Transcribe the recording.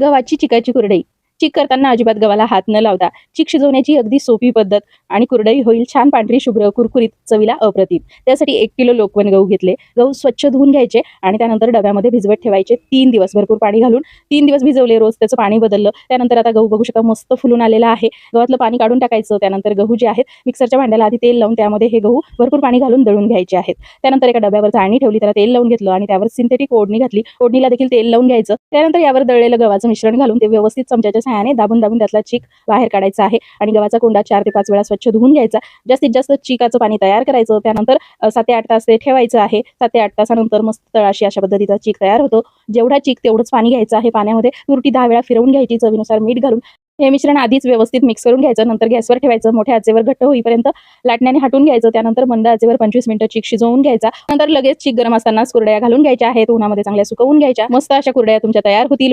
गव्हाची चिकाची कुरडई. चिक करताना अजिबात गव्हाला हात न लावता चीक शिजवण्याची अगदी सोपी पद्धत आणि कुरडई होईल छान पांढरी शुभ्र कुरकुरीत चवीला अप्रतिम. त्यासाठी एक किलो लोकवन गहू घेतले. गहू स्वच्छ धुवून घ्यायचे आणि त्यानंतर डब्यामध्ये भिजवत ठेवायचे. तीन दिवस भरपूर पाणी घालून तीन दिवस भिजवले. रोज त्याचं पाणी बदललं. त्यानंतर आता गहू बघू शकता मस्त फुलून आलेला आहे. गव्हातलं पाणी काढून टाकायचं. त्यानंतर गहू जे आहेत मिक्सरच्या भांड्याला आधी तेल लावून त्यामध्ये हे गहू भरपूर पाणी घालून दळून घ्यायचे आहेत. त्यानंतर एका डब्यावर चाळणी ठेवली त्याला तेल लावून घेतलं आणि त्यावर सिंथेटिक ओढणी घातली. ओढणीला देखील तेल लावून घ्यायचं. त्यानंतर यावर दळलेलं गव्हाचं मिश्रण घालून ते व्यवस्थित चमच्याच्या सहाय्याने दाबून दाबून त्यातला चीक बाहेर काढायचा आहे. आणि गव्हाचा कोंडा चार ते पाच वेळा स्वच्छ धुवून घ्यायचा. जास्तीत जास्त चिकाचं पाणी तयार करायचं. त्यानंतर सात ते आठ तास ते ठेवायचं आहे. सात ते आठ तासानंतर मस्त तळाशी अशा पद्धतीचा चीक तयार होतो. जेवढा चीक तेवढंच पाणी घ्यायचं आहे पाण्यामध्ये. तुरटी दहा वेळा फिरवून घ्यायची. चवीनुसार मीठ घालून. हे मिश्रण आधीच व्यवस्थित मिक्स करून घ्यायचं. नंतर गॅसवर ठेवायचं. मोठ्या आचेवर घट्ट होईपर्यंत लाटण्याने हटून घ्यायचं. त्यानंतर मंद आचेवर पंचवीस मिनिटं चीक शिजवून घ्यायचा. नंतर लगेच चीक गरम असताना कुरड्या घालून घ्यायच्या आहेत. उन्हामध्ये चांगल्या सुकवून घ्यायच्या. मस्त अशा कुरड्या तुमच्या तयार होतील.